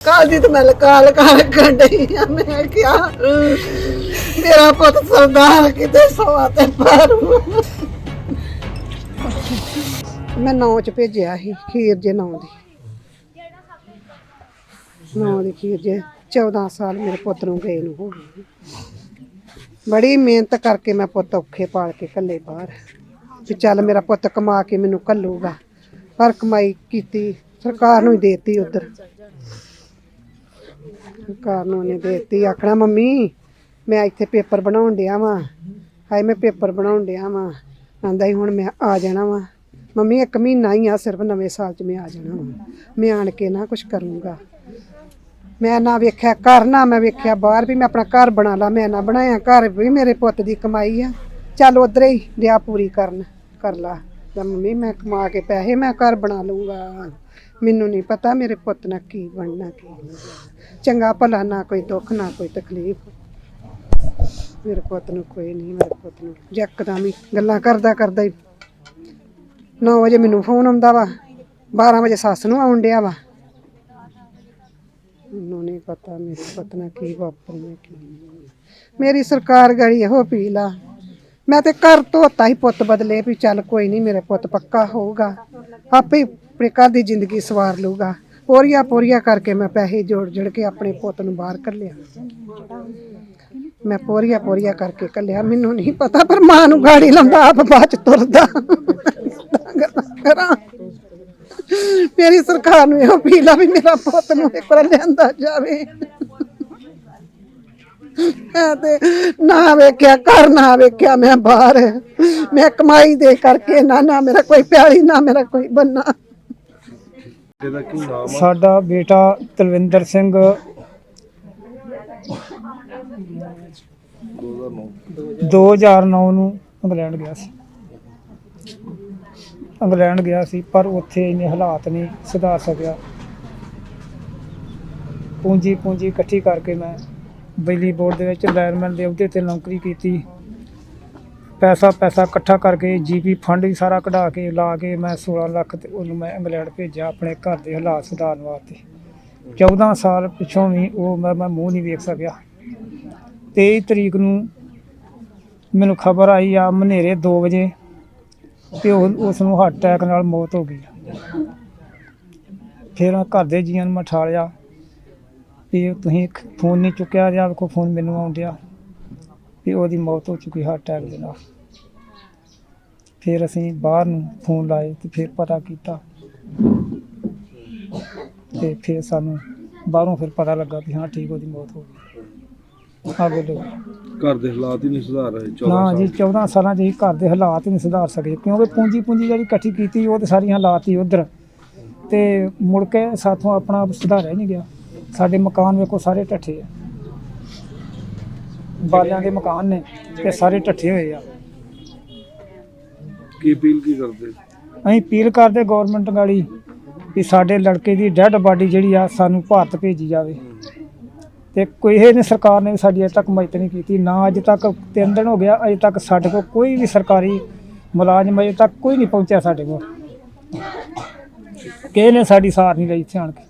ਕਾਲ ਦੀ ਤਾਂ ਮੈਂ ਕਾਲ ਕਾਲ ਕੰਡਈ ਆ, ਮੈਂ ਕਿਹਾ, ਮੇਰਾ ਪੁੱਤ ਸਰਦਾਰ ਕਿਤੇ ਸਵਾ ਤੇ ਪਾਰੂ ਮੈਂ ਨੌ ਚ ਭੇਜਿਆ ਸੀ, ਖੀਰ ਜੇ ਨੌ ਦੀ। ਨੌ ਦੀ ਖੀਰ ਜੇ 14 ਸਾਲ ਮੇਰੇ ਪੁੱਤ ਨੂੰ ਗਏ ਨੂੰ ਹੋ ਗਏ ਬੜੀ ਮਿਹਨਤ ਕਰਕੇ ਮੈਂ ਪੁੱਤ ਔਖੇ ਪਾਲ ਕੇ ਕੱਲੇ ਬਾਹਰ। ਵੀ ਚੱਲ ਮੇਰਾ ਪੁੱਤ ਕਮਾ ਕੇ ਮੈਨੂੰ ਕੱਲੂਗਾ ਪਰ ਕਮਾਈ ਕੀਤੀ, ਸਰਕਾਰ ਨੂੰ ਹੀ ਦੇਤੀ ਉਧਰ। ਸਰਕਾਰ ਨੂੰ ਨੇ ਦੇਤੀ। ਆਖਣਾ, ਮੰਮੀ, ਮੈਂ ਇੱਥੇ ਪੇਪਰ ਬਣਾਉਣ ਡਿਆ ਵਾਂ। ਹਾਏ, ਮੈਂ ਪੇਪਰ ਬਣਾਉਣ ਡਿਆ ਵਾਂ। ਆਂਦਾ ਹੀ ਹੁਣ ਮੈਂ ਆ ਜਾਣਾ ਵਾਂ। ਮੰਮੀ, ਇੱਕ ਮਹੀਨਾ ਹੀ ਆ, ਸਿਰਫ ਨਵੇਂ ਸਾਲ 'ਚ ਮੈਂ ਆ ਜਾਣਾ ਵਾਂ। ਮੈਂ ਆਣ ਕੇ ਨਾ ਕੁਝ ਕਰੂੰਗਾ। ਮੈਂ ਨਾ ਵੇਖਿਆ ਘਰ, ਨਾ ਮੈਂ ਵੇਖਿਆ ਬਾਹਰ ਵੀ ਮੈਂ ਆਪਣਾ ਘਰ ਬਣਾ ਲਾ। ਮੈਂ ਨਾ ਬਣਾਇਆ ਘਰ ਵੀ ਮੇਰੇ ਪੁੱਤ ਦੀ ਕਮਾਈ ਆ। ਚੱਲ ਉਧਰੇ ਹੀ ਲਿਆ ਪੂਰੀ ਕਰਨ, ਕਰ ਲਾ। ਤਾਂ ਮੰਮੀ, ਮੈਂ ਕਮਾ ਕੇ ਪੈਸੇ ਮੈਂ ਘਰ ਬਣਾ ਲਊਂਗਾ ਮੈਨੂੰ ਨਹੀਂ ਪਤਾ ਮੇਰੇ ਪੁੱਤ ਨਾਲ ਕੀ ਬਣਨਾ, ਕੀ ਨਹੀਂ। ਚੰਗਾ ਭਲਾ ਨਾ ਕੋਈ ਦੁੱਖ, ਨਾ ਕੋਈ ਤਕਲੀਫ ਮੇਰੇ ਪੁੱਤ ਨੂੰ ਕੋਈ ਨਹੀਂ, ਮੇਰੇ ਪੁੱਤ ਨੂੰ ਜੱਕਦਮ ਹੀ ਗੱਲਾਂ ਕਰਦਾ ਕਰਦਾ ਹੀ 9 ਵਜੇ ਮੈਨੂੰ ਫੋਨ ਆਉਂਦਾ ਵਾ 12 ਵਜੇ ਸੱਸ ਨੂੰ ਆਉਣ ਡਿਆ ਵਾ ਮੈਨੂੰ ਨਹੀਂ ਪਤਾ ਮੇਰੇ ਪੁੱਤ ਨਾਲ ਕੀ ਵਾਪਰਨਾ, ਕੀ ਨਹੀਂ। ਮੇਰੀ ਸਰਕਾਰ ਗੜੀ ਇਹੋ ਅਪੀਲ ਆ ਮੈਂ ਤੇ ਘਰ ਧੋਤਾ ਹੀ ਪੁੱਤ ਬਦਲੇ ਵੀ ਚੱਲ ਕੋਈ ਨਹੀਂ, ਮੇਰੇ ਪੁੱਤ ਪੱਕਾ ਹੋਊਗਾ। ਆਪੇ ਆਪਣੇ ਘਰ ਦੀ ਜ਼ਿੰਦਗੀ ਸਵਾਰ ਲਊਗਾ। ਪੋਰੀਆਂ ਪੋਰੀਆਂ ਕਰਕੇ ਮੈਂ ਪੈਸੇ ਜੋੜ ਜੜ ਕੇ ਆਪਣੇ ਪੁੱਤ ਨੂੰ ਬਾਹਰ ਕੱਢਿਆ। ਮੈਂ ਪੋਰੀਆਂ ਪੋਰੀਆਂ ਕਰਕੇ ਕੱਲਿਆ ਮੈਨੂੰ ਨਹੀਂ ਪਤਾ, ਪਰ ਮਾਂ ਨੂੰ ਗਾੜੀ ਲੰਦਾ ਆਪ ਬਾਅਦ ਚ ਤੁਰਦਾ। ਗੱਲਾਂ ਕਰਾਂ। ਮੇਰੀ ਸਰਕਾਰ ਨੂੰ ਇਹੋ ਅਪੀਲ ਆ ਵੀ ਮੇਰਾ ਪੁੱਤ ਨੂੰ ਇੱਕ ਵਾਰ ਲਿਆਂਦਾ ਜਾਵੇ। ਮੈਂ ਤੇ ਨਾ ਵੇਖਿਆ ਘਰ ਨਾ ਵੇਖਿਆ ਮੈਂ ਬਾਹਰ। ਮੈਂ ਕਮਾਈ ਦੇ ਕਰਕੇ ਨਾ ਨਾ ਮੇਰਾ ਕੋਈ ਪਿਆਲੀ ਨਾ ਮੇਰਾ ਕੋਈ ਬੰਨਾ। ਇਹਦਾ ਕੀ ਨਾਮ ਆ? ਸਾਡਾ ਬੇਟਾ ਤਲਵਿੰਦਰ ਸਿੰਘ। 2009 2009 ਨੂੰ ਇੰਗਲੈਂਡ ਗਿਆ ਸੀ। ਇੰਗਲੈਂਡ ਗਿਆ ਸੀ ਪਰ ਉੱਥੇ ਇੰਨੇ ਹਾਲਾਤ ਨਹੀਂ ਸੁਧਾਰ ਸਕਿਆ। ਪੂੰਜੀ ਪੂੰਜੀ ਇਕੱਠੀ ਕਰਕੇ ਮੈਂ ਬਿਜਲੀ ਬੋਰਡ ਦੇ ਵਿੱਚ ਲਾਇਰਮੈਨ ਦੇ ਅਹੁਦੇ ਤੇ ਨੌਕਰੀ ਕੀਤੀ। ਪੈਸਾ ਪੈਸਾ ਇਕੱਠਾ ਕਰਕੇ ਜੀਪੀ ਫੰਡ ਵੀ ਸਾਰਾ ਕਢਾ ਕੇ ਲਾ ਕੇ ਮੈਂ 16 ਲੱਖ ਤੇ ਉਹਨੂੰ ਮੈਂ ਇੰਗਲੈਂਡ ਭੇਜਿਆ ਆਪਣੇ ਘਰ ਦੇ ਹਾਲਾਤ ਸੁਧਾਰਨ ਵਾਸਤੇ। 14 ਸਾਲ ਪਿੱਛੋਂ ਵੀ ਉਹ ਮੈਂ ਮੈਂ ਮੂੰਹ ਨਹੀਂ ਵੇਖ ਸਕਿਆ। 23 ਤਰੀਕ ਨੂੰ ਮੈਨੂੰ ਖਬਰ ਆਈ ਆ ਮਨੇਰੇ 2 ਵਜੇ ਤੇ ਉਸ ਨੂੰ ਹਾਰਟ ਅਟੈਕ ਨਾਲ ਮੌਤ ਹੋ ਗਈ। ਫਿਰ ਘਰ ਦੇ ਜੀਆਂ ਨੂੰ ਮੈਂ ਠਾਲਿਆ। ਵੀ ਤੁਸੀਂ ਫੋਨ ਨਹੀਂ ਚੁੱਕਿਆ ਜਾਂ ਕੋ ਫੋਨ ਮੈਨੂੰ ਆਉਣ ਡਿਆ। ਵੀ ਉਹਦੀ ਮੌਤ ਹੋ ਚੁੱਕੀ ਹਾਰਟ ਅਟੈਕ ਦੇ ਨਾਲ। ਫਿਰ ਅਸੀਂ ਬਾਹਰ ਨੂੰ ਫੋਨ ਲਾਏ ਤੇ ਫਿਰ ਪਤਾ ਕੀਤਾ। ਤੇ ਫਿਰ ਸਾਨੂੰ ਬਾਹਰੋਂ ਫਿਰ ਪਤਾ ਲੱਗਾ ਵੀ ਹਾਂ ਠੀਕ ਉਹਦੀ ਮੌਤ ਹੋ ਗਈ। ਆ ਬੋਲੋ ਘਰ ਦੇ ਹਾਲਾਤ ਹੀ ਨਹੀਂ ਸੁਧਾਰ ਰਹੇ 14 ਨਾ ਜੀ ਸਾਲ। 14 ਸਾਲਾਂ 'ਚ ਹੀ ਘਰ ਦੇ ਹਾਲਾਤ ਹੀ ਨਹੀਂ ਸੁਧਾਰ ਸਕੇ ਕਿਉਂਕਿ ਪੂੰਜੀ ਪੂੰਜੀ ਜਿਹੜੀ ਇਕੱਠੀ ਕੀਤੀ ਉਹ ਤੇ ਸਾਰੀ ਹਾਲਾਤ ਹੀ ਉਧਰ। ਤੇ ਮੁੜ ਕੇ ਸਾਥੋਂ ਆਪਣਾ ਸੁਧਾਰਿਆ ਨਹੀਂ ਗਿਆ। ਸਾਡੇ ਮਕਾਨ ਵੇਖੋ ਸਾਰੇ ਢੱਠੇ ਆ। ਬਾਲਿਆਂ ਦੇ ਮਕਾਨ ਨੇ ਤੇ ਸਾਰੇ ਢੱਠੇ ਹੋਏ ਆ। ਕੀ ਅਪੀਲ ਕੀ ਕਰਦੇ? ਅਸੀਂ ਅਪੀਲ ਕਰਦੇ ਗਵਰਨਮੈਂਟ ਗਾੜੀ ਵੀ ਸਾਡੇ ਲੜਕੇ ਦੀ ਡੈੱਡ ਬਾਡੀ ਜਿਹੜੀ ਆ ਸਾਨੂੰ ਭਾਰਤ ਭੇਜੀ ਜਾਵੇ। ਤੇ ਕੋਈ ਇਹ ਨੇ ਸਰਕਾਰ ਨੇ ਸਾਡੀ ਅਜੇ ਤੱਕ ਮਦਦ ਨਹੀਂ ਕੀਤੀ ਨਾ ਅੱਜ ਤੱਕ ਤਿੰਨ ਦਿਨ ਹੋ ਗਿਆ ਅਜੇ ਤੱਕ ਸਾਡੇ ਕੋਲ ਕੋਈ ਵੀ ਸਰਕਾਰੀ ਮੁਲਾਜ਼ਮ ਅਜੇ ਤੱਕ ਕੋਈ ਨਹੀਂ ਪਹੁੰਚਿਆ ਸਾਡੇ ਕੋਲ। ਕਿਸੇ ਨੇ ਸਾਡੀ ਸਾਰ ਨਹੀਂ ਲਈ ਇੱਥੇ ਆਣ ਕੇ।